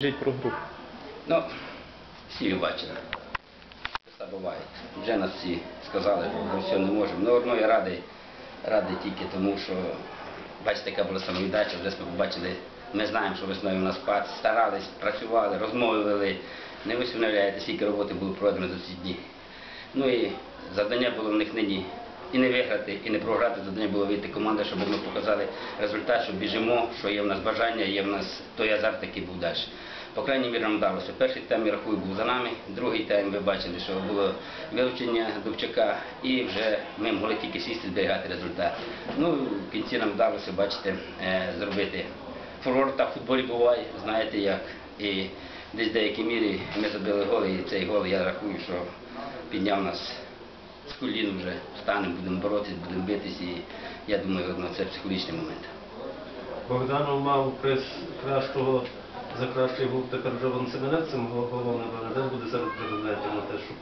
Скажіть про гру. Ну, всі бачили. Все буває. Вже нас всі сказали, що ми все не можемо. Ну, одно я радий, радий тільки тому, що бачите, яка була самовіддача, вже ми побачили, ми знаємо, що весною у нас пад, старались, працювали, розмови вели. Не ви скільки роботи було пройдено за ці дні. Ну і завдання було в них нині і не виграти, і не програти. Завдання було вийти команда, щоб ми показали результат, що біжимо, що є в нас бажання, є в нас той азарт, який був далі. По крайній мірі нам вдалося. Перший тайм, я рахую, був за нами, другий тайм ви бачили, що було вилучення Дубчака, і вже ми могли тільки сісти зберігати результат. Ну, в кінці нам вдалося, бачите, е, зробити фурор так в футболі буває, знаєте як. І десь в деякій мірі ми забили гол, і цей гол, я рахую, що підняв нас з колін вже, встанемо, будемо боротися, будемо битись, і я думаю, ну, це психологічний момент. Богданов мав приз кращого за кращий гол, тепер вже вон Семенецем головне де буде серед президентів на те, щоб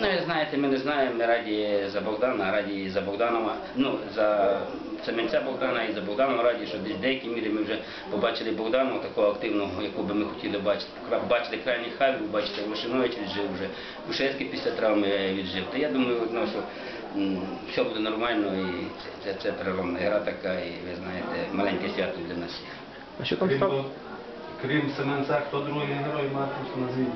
Ну, і знаєте, ми не знаємо, ми раді за Богдана, раді за Богданова, ну, за Семенця Богдана і за Богданова раді, що десь в деякій мірі ми вже побачили Богданова такого активного, яку би ми хотіли бачити. Бачили крайній Хавів, бачите, Вишинович віджив вже, Вишевський після травми віджив. То я думаю, ну, що все буде нормально і це, це переломна гра така, і ви знаєте, маленьке свято для нас. А що там став? Крім Семенця, хто другий герой просто назвіть.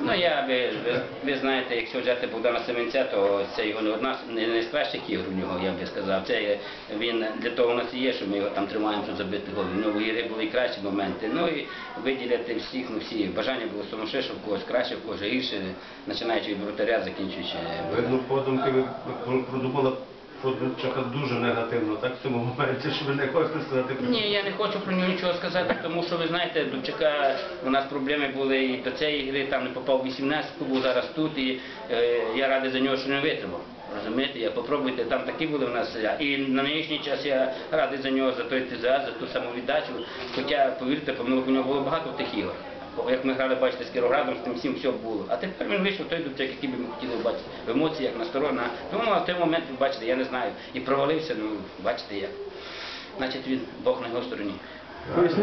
Ну я ви, ви, ви знаєте, якщо взяти Богдана Семенця, то це його не одна не, з кращих ігор у нього, я би сказав. Це він для того у нас і є, що ми його там тримаємо, щоб забити гол. У нього ігри були і кращі моменти. Ну і виділяти всіх, ну всі бажання було сумасшедше, в когось краще, в когось гірше, починаючи від вратаря, закінчуючи. Видно, подумки ви продумали Федорчака дуже негативно, так, в цьому моменті, що ви не хочете сказати про Ні, я не хочу про нього нічого сказати, тому що ви знаєте, Дубчака у нас проблеми були і до цієї гри, там не попав 18 був зараз тут, і е, я радий за нього, що не витримав. Розумієте, я попробуйте, там такі були в нас. І на нинішній час я радий за нього, за той ентузіазм, за ту самовіддачу. Хоча, повірте, помилок у нього було багато в тих ігор. Бо Як ми грали, бачите, з Кіроградом, з тим всім все було. А тепер він вийшов той Дубчак, який би ми хотіли бачити. В емоціях, насторона. Тому а в той момент, ви бачите, я не знаю. І провалився, ну, бачите як. Значить, він Бог на його стороні.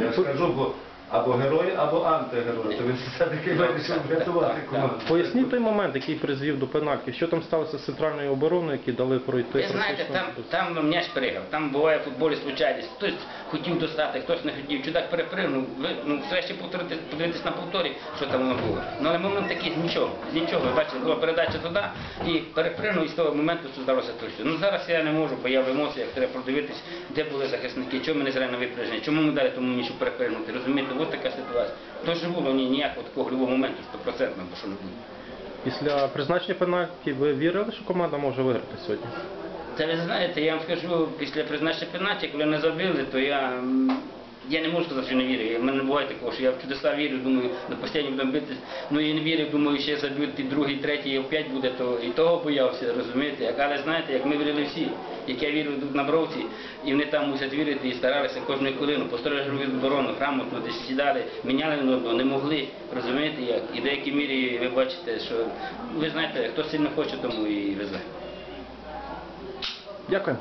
Я скажу, бо або герой, або антигерой. То він все-таки вирішив врятувати команду. Поясніть той момент, який призвів до пенальті. Що там сталося з центральною обороною, які дали пройти? Ви знаєте, там, там м'яч переграв, там буває в футболі случайність. Хтось хотів достати, хтось не хотів. Чудак перепригнув. Ви ну треба ще повторити, подивитись на повторі, що там воно було. Ну але момент такий з нічого, з нічого. Ви бачите, була передача туди і перепригнув, і з того моменту це здалося точно. Ну зараз я не можу, бо я в емоціях треба продивитись, де були захисники, чому ми не зря на випередження, чому ми дали тому щоб перепригнути. Розумієте, ось така ситуація. Тож не було ні ніякого такого любого моменту, стопроцентно, бо що не буде. Після призначення пенальті ви вірили, що команда може виграти сьогодні? Та ви знаєте, я вам скажу, після призначення пенальті, коли не забили, то я, м, я не можу сказати, що не вірю. У мене не буває такого, що я в чудеса вірю, думаю, на постійно будемо битись. Ну і не вірю, думаю, ще заб'ють і другий, третій, і опять буде, то і того боявся, розумієте. Але знаєте, як ми вірили всі, як я вірю тут на бровці, і вони там мусять вірити і старалися кожну хвилину, построїли оборону, грамотно, десь сідали, міняли на одного, не могли, розумієте як. І в деякій мірі ви бачите, що ви знаєте, хто сильно хоче, тому і везе. Дякую.